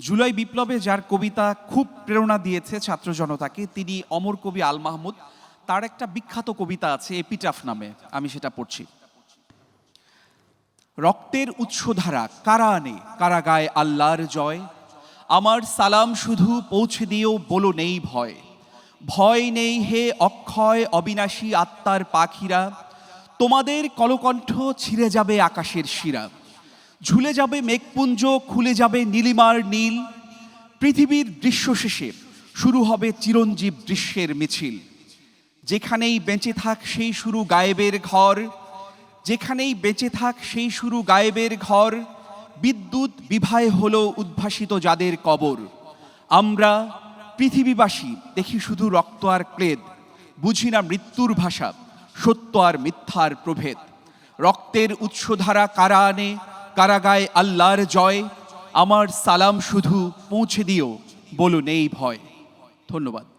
জুলাই বিপ্লবে যার কবিতা খুব প্রেরণা দিয়েছে ছাত্র জনতাকে, তিনি অমর কবি আল মাহমুদ। তার একটা বিখ্যাত কবিতা আছে এপিটাফ নামে, আমি সেটা পড়ছি। রক্তের উৎসধারা কারা আনে? কারা গায় আল্লাহর জয়। আমার সালাম শুধু পৌঁছে দিয়েও বলো নেই ভয়। ভয় নেই হে অক্ষয় অবিনাশী আত্মার পাখিরা। তোমাদের কলকণ্ঠ ছিঁড়ে যাবে আকাশের শিরা। ঝুলে যাবে মেঘপুঞ্জ, খুলে যাবে নীলিমার নীল। পৃথিবীর দৃশ্য শেষে শুরু হবে চিরঞ্জীব দৃশ্যের মিছিল। যেখানেই বেঁচে থাক সেই শুরু গায়েবের ঘর। যেখানেই বেঁচে থাক সেই শুরু গায়েবের ঘর। বিদ্যুৎ বিভায় হলো উদ্ভাসিত যাদের কবর। আমরা পৃথিবীবাসী, দেখি শুধু রক্ত আর ক্লেদ। বুঝি না মৃত্যুর ভাষা, সত্য আর মিথ্যার প্রভেদ। রক্তের উৎসধারা কারা আনে? কারা গায় আল্লাহর জয় আমার সালাম শুধু পৌঁছে দিও বলুন এই ভয়। ধন্যবাদ।